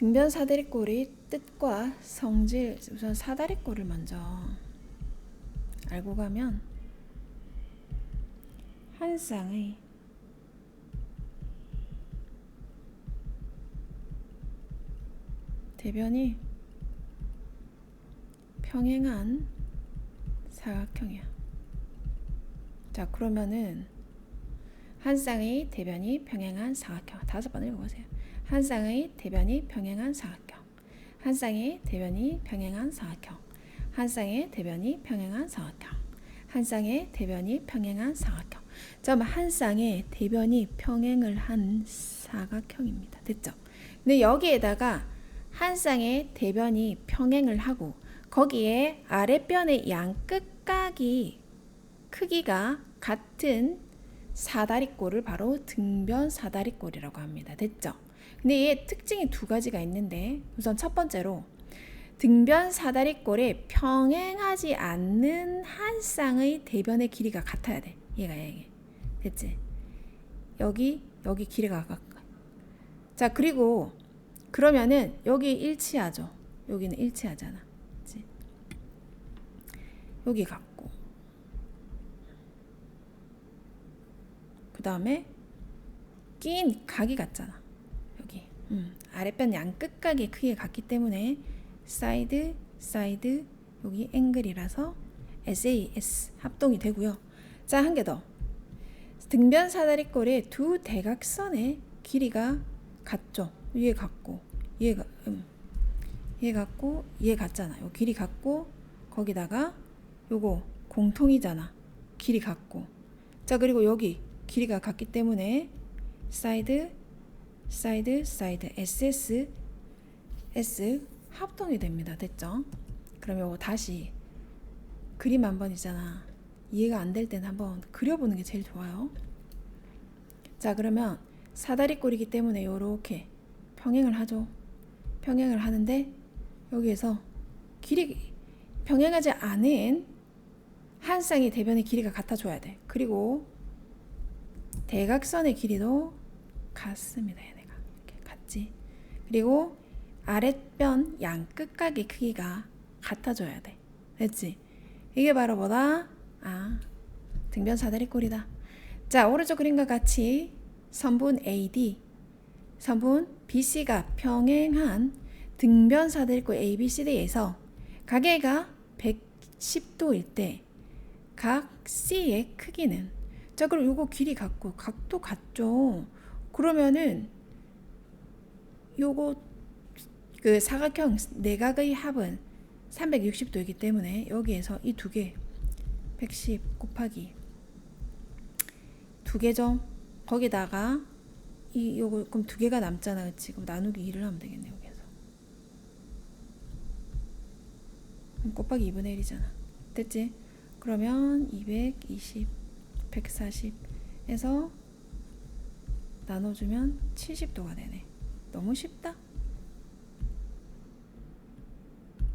등변 사다리꼴의 뜻과 성질 우선 사다리꼴을 먼저 알고 가면 한 쌍의 대변이 평행한 사각형이야. 자, 그러면은 한 쌍의 대변이 평행한 사각형. 다섯 번 읽어보세요. 한 쌍의 대변이 평행한 사각형. 한 쌍의 대변이 평행한 사각형. 한 쌍의 대변이 평행한 사각형. 한 쌍의 대변이 평행한 사각형. 자, 한 쌍의 대변이 평행을 한 사각형입니다. 됐죠? 근데 여기에다가 한 쌍의 대변이 평행을 하고 거기에 아랫변의 양 끝각이 크기가 같은 사다리꼴을 바로 등변 사다리꼴이라고 합니다. 됐죠? 근데 얘 특징이 두 가지가 있는데 우선 첫 번째로 등변 사다리꼴에 평행하지 않는 한 쌍의 대변의 길이가 같아야 돼. 얘가 얘가. 됐지? 여기 여기 길이가 같아. 자, 그리고 그러면은 여기 일치하죠. 여기는 일치하잖아. 그치? 여기 같고 그 다음에 낀 각이 같잖아. 여기 음, 아랫변 양 끝각이 크게 같기 때문에 사이드 사이드 여기 앵글이라서 SAS 합동이 되고요. 자, 한 개 더. 등변 사다리꼴의 두 대각선의 길이가 같죠. 얘 같고 얘가 음. 얘 같고 얘 같잖아. 요 길이 같고 거기다가 요거 공통이잖아. 길이 같고. 자, 그리고 여기 길이가 같기 때문에 사이드 사이드 사이드 SS S 합동이 됩니다. 됐죠? 그럼 요거 다시 그림 한 번 있잖아. 이해가 안 될 때는 한번 그려보는 게 제일 좋아요. 자, 그러면 사다리꼴이기 때문에 요렇게 평행을 하죠. 평행을 하는데 여기에서 길이 평행하지 않은 한 쌍의 대변의 길이가 같아줘야 돼. 그리고 대각선의 길이도 같습니다. 얘네가 이렇게 같지. 그리고 아랫변 양 끝각의 크기가 같아줘야 돼. 됐지? 이게 바로 뭐다? 아, 등변 사다리 꼴이다. 자, 오른쪽 그림과 같이 선분 AD, 선분 BC가 평행한 등변 사다리꼴 ABCD에서 가계가 110도일 때 각 C의 크기는 자 그럼 요거 길이 같고 각도 같죠. 그러면은 요거 그 사각형 내각의 합은 360도이기 때문에 여기에서 이 두 개 110 곱하기 두 개죠. 거기다가 이 요거 그럼 두 개가 남잖아. 그치? 그럼 나누기 2를 하면 되겠네, 여기서. 그럼 곱하기 2분의 1이잖아. 됐지? 그러면 220 140에서 나눠주면 70도가 되네. 너무 쉽다.